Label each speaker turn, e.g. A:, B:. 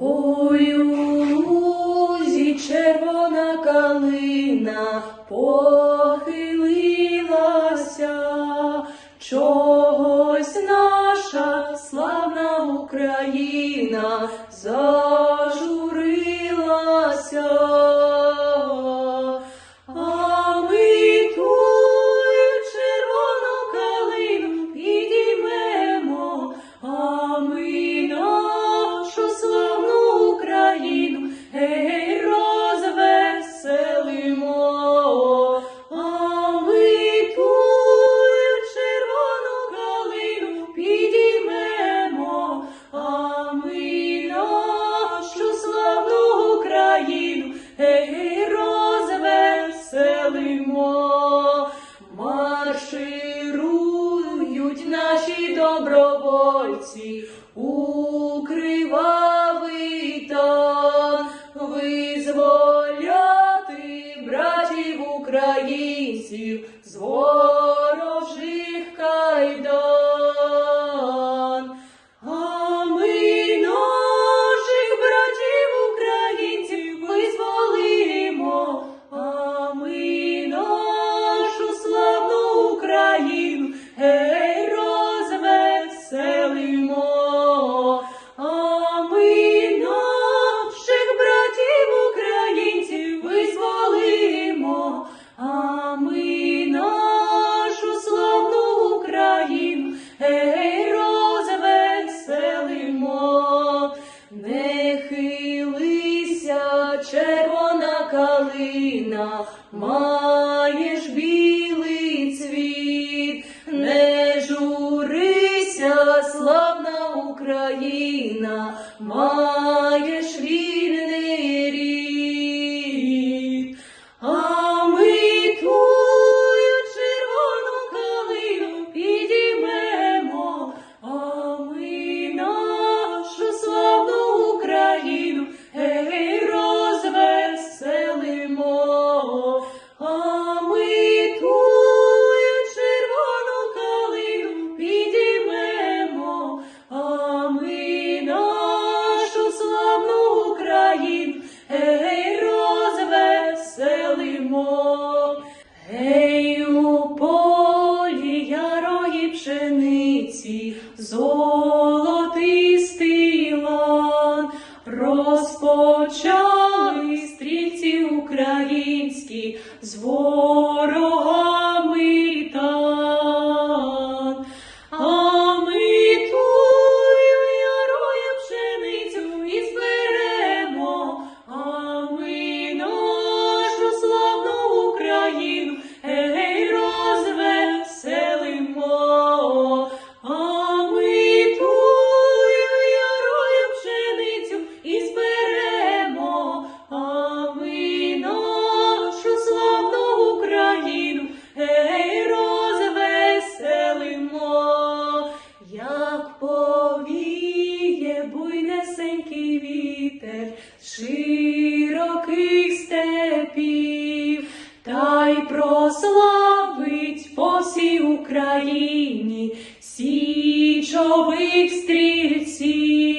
A: Ой, у лузі червона калина похилилася. добровольці, у кривавий там визволяти братів українців. з маєш віру. криниці, золотистий лан, розпочали стрільці українські звон. птиць по всій Україні, січових стрільців.